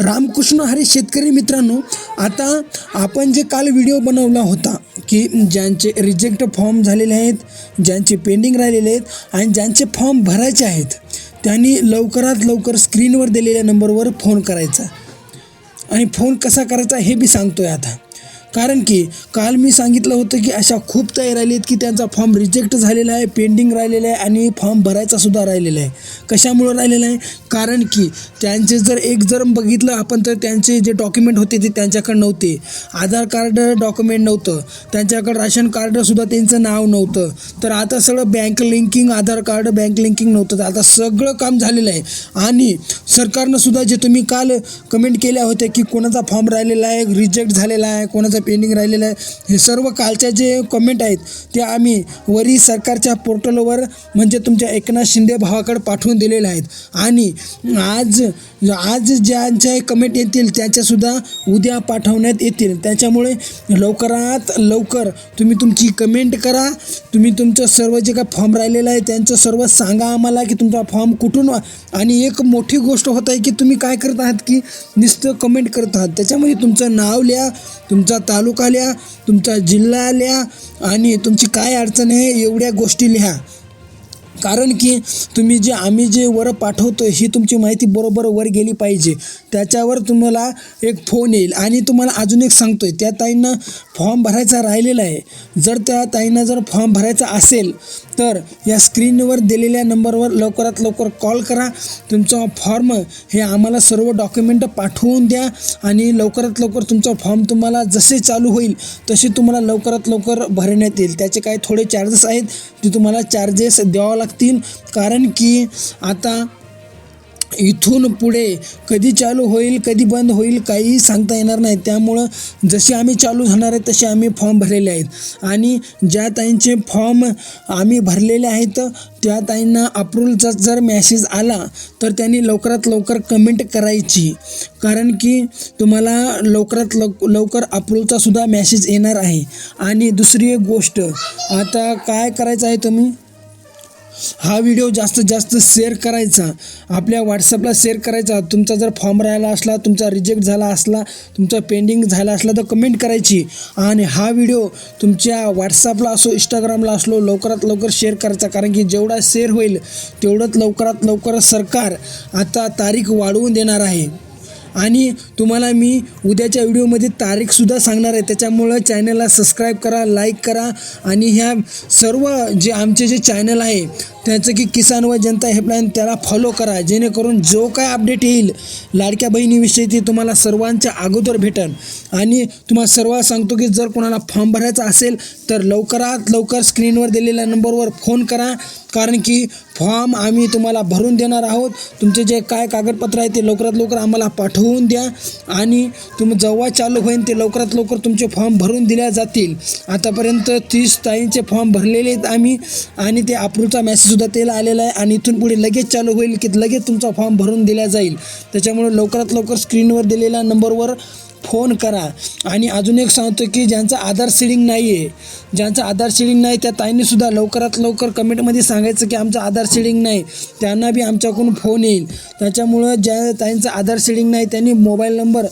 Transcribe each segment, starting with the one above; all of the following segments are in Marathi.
रामकृष्ण हरे शेतकरी मित्रांनो आता आपण जे काल व्हिडिओ बनवला होता की ज्यांचे रिजेक्ट फॉर्म झालेले आहेत ज्यांचे पेंडिंग राहिलेले आहेत आणि ज्यांचे फॉर्म भरायचे आहेत त्यांनी लवकरात लवकर स्क्रीनवर दिलेल्या नंबरवर फोन करायचा. आणि फोन कसा करायचा हे बी सांगतोय आता. कारण की काल मी सांगितलं होतं की अशा खूप तयार राहिली आहेत की त्यांचा फॉर्म रिजेक्ट झालेला आहे पेंडिंग राहिलेला आहे आणि फॉर्म भरायचासुद्धा राहिलेला आहे. कशामुळं राहिलेलं आहे? कारण की त्यांचे जर एक जर बघितलं आपण तर त्यांचे जे डॉक्युमेंट होते ते त्यांच्याकडे नव्हते. आधार कार्ड डॉक्युमेंट नव्हतं. त्यांच्याकडं राशन कार्डसुद्धा त्यांचं नाव नव्हतं. तर आता सगळं bank linking Aadhaar card bank linking नव्हतं. तर आता सगळं काम झालेलं आहे. आणि सरकारनं सुद्धा जे तुम्ही काल कमेंट केल्या होत्या की कोणाचा फॉर्म राहिलेला आहे रिजेक्ट झालेला आहे कोणाचा पेंडिंग राहिलेलं आहे हे सर्व कालच्या जे कमेंट आहेत ते आम्ही वरी सरकारच्या पोर्टलवर म्हणजे तुमच्या एकनाथ शिंदे भावाकडे पाठवून दिलेले आहेत. आणि आज आज ज्यांच्या कमेंट येतील त्याच्यासुद्धा उद्या पाठवण्यात येतील. त्याच्यामुळे लवकरात लवकर तुम्ही तुमची कमेंट करा. तुम्ही तुमचं सर्व जे काय फॉर्म राहिलेलं आहे त्यांचं सर्व सांगा आम्हाला की तुमचा फॉर्म कुठून आणि एक मोठी गोष्ट होत आहे की तुम्ही काय करत आहात की नुसतं कमेंट करत आहात. त्याच्यामध्ये तुमचं नाव लिहा तुमचा तालुका लिहा तुमचा जिल्हा लिहा आणि तुमची काय अडचण आहे एवढ्या गोष्टी लिहा. कारण की तुम्ही जे आम्ही जे वर पाठवतो ही तुमची माहिती बरोबर वर गेली पाहिजे. त्याच्यावर तुम्हाला एक फोन येईल. आणि तुम्हाला अजून एक सांगतो आहे त्या ताईंना फॉर्म भरायचा राहिलेला आहे. जर त्या ताईंना जर फॉर्म भरायचा असेल तर या स्क्रीनवर दिलेल्या नंबरवर लवकरात लवकर कॉल करा. तुमचा फॉर्म हे आम्हाला सर्व डॉक्युमेंट पाठवून द्या आणि लवकरात लवकर तुमचा फॉर्म तुम्हाला जसे चालू होईल तसे तुम्हाला लवकरात लवकर भरण्यात येईल. त्याचे काही थोडे चार्जेस आहेत ते तुम्हाला चार्जेस द्यावं लागतील. कारण की आता इथून पुढे कधी चालू होईल कधी बंद होईल काहीही सांगता येणार नाही. त्यामुळं जसे आम्ही चालू होणार आहे तसे आम्ही फॉर्म भरलेले आहेत. आणि ज्या ताईंचे फॉर्म आम्ही भरलेले आहेत त्या ताईंना अप्रूवलचा जर मॅसेज आला तर त्यांनी लवकरात लवकर कमेंट करायची. कारण की तुम्हाला लवकरात लव लवकर अप्रूवलचा सुद्धा मॅसेज येणार आहे. आणि दुसरी एक गोष्ट आता काय करायचं आहे तुम्ही? हा व्हिडिओ जास्तीत जास्त शेअर करायचा. आपल्या व्हॉट्सअपला शेअर करायचा. तुमचा जर फॉर्म राहिला असला तुमचा रिजेक्ट झाला असला तुमचा पेंडिंग झाला असला तर कमेंट करायची. आणि हा व्हिडिओ तुमच्या व्हॉट्सअपला असो इंस्टाग्रामला असलो लवकरात लवकर शेअर करायचा. कारण की जेवढा शेअर होईल तेवढंच लवकरात लवकर सरकार आता तारीख वाढवून देणार आहे. आणि तुम्हाला मी उद्याच्या व्हिडिओमध्ये तारीखसुद्धा सांगणार आहे. त्याच्यामुळं चॅनलला सबस्क्राईब करा लाईक करा आणि ह्या सर्व जे आमचे जे चॅनल आहे त्याचं की किसान व जनता हेल्पलाईन त्याला फॉलो करा. जेणेकरून जो काय अपडेट येईल लाडक्या बहिणीविषयी ते तुम्हाला सर्वांच्या अगोदर भेटेल आणि तुम्हाला सर्व सांगतो की जर कोणाला फॉर्म भरायचा असेल तर लवकरात लवकर स्क्रीनवर दिलेल्या नंबरवर फोन करा. कारण की फॉर्म आम्ही तुम्हाला भरून देणार आहोत. तुमचे जे काय कागदपत्र आहे ते लवकरात लवकर आम्हाला पाठवून द्या. आणि तुम्ही जेव्हा चालू होईल ते लवकरात लवकर तुमचे फॉर्म भरून दिल्या जातील. आतापर्यंत तीस ताईंचे फॉर्म भरलेले आहेत आम्ही. आणि ते अप्रूवचा सुद्धा तेल आलेलं आहे आणि इथून पुढे लगेच चालू होईल की लगेच तुमचा फॉर्म भरून दिला जाईल. त्याच्यामुळे लवकरात लवकर स्क्रीनवर दिलेल्या नंबरवर फोन करा. आणि अजून एक सांगतो की ज्यांचं आधार सीडिंग नाही आहे ज्यांचं आधार सीडिंग नाही त्या ताईंनीसुद्धा लवकरात लवकर कमेंटमध्ये सांगायचं की आमचं आधार सीडिंग नाही. त्यांना बी आमच्याकडून फोन येईल. त्याच्यामुळं ज्या ताईंचं आधार सीडिंग नाही त्यांनी मोबाईल नंबर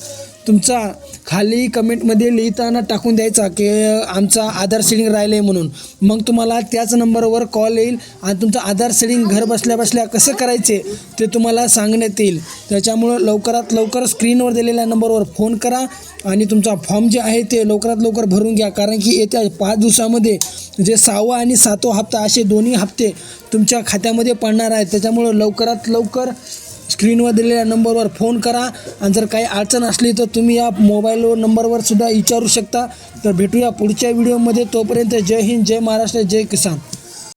तुमचा खाली कमेंटमध्ये लिहिताना टाकून द्यायचा की आमचा आधार सेडिंग राहिलं आहे म्हणून. मग तुम्हाला त्याच नंबरवर कॉल येईल आणि तुमचं आधार सेडिंग घर बसल्या बसल्या कसं करायचे ते तुम्हाला सांगण्यात येईल. त्याच्यामुळं लवकरात लवकर स्क्रीनवर दिलेल्या नंबरवर फोन करा आणि तुमचा फॉर्म जे आहे ते लवकरात लवकर भरून घ्या. कारण की येत्या पाच दिवसामध्ये जे सहावा आणि सातवा हप्ता असे दोन्ही हप्ते तुमच्या खात्यामध्ये पडणार आहेत. त्याच्यामुळं लवकरात लवकर स्क्रीनवर दिलेल्या नंबरवर फोन करा. आणि जर काही अडचण असली तर तुम्ही या मोबाईलवर नंबरवर सुद्धा विचारू शकता. तर भेटूया पुढच्या व्हिडिओमध्ये तोपर्यंत जय हिंद जय महाराष्ट्र जय किसान.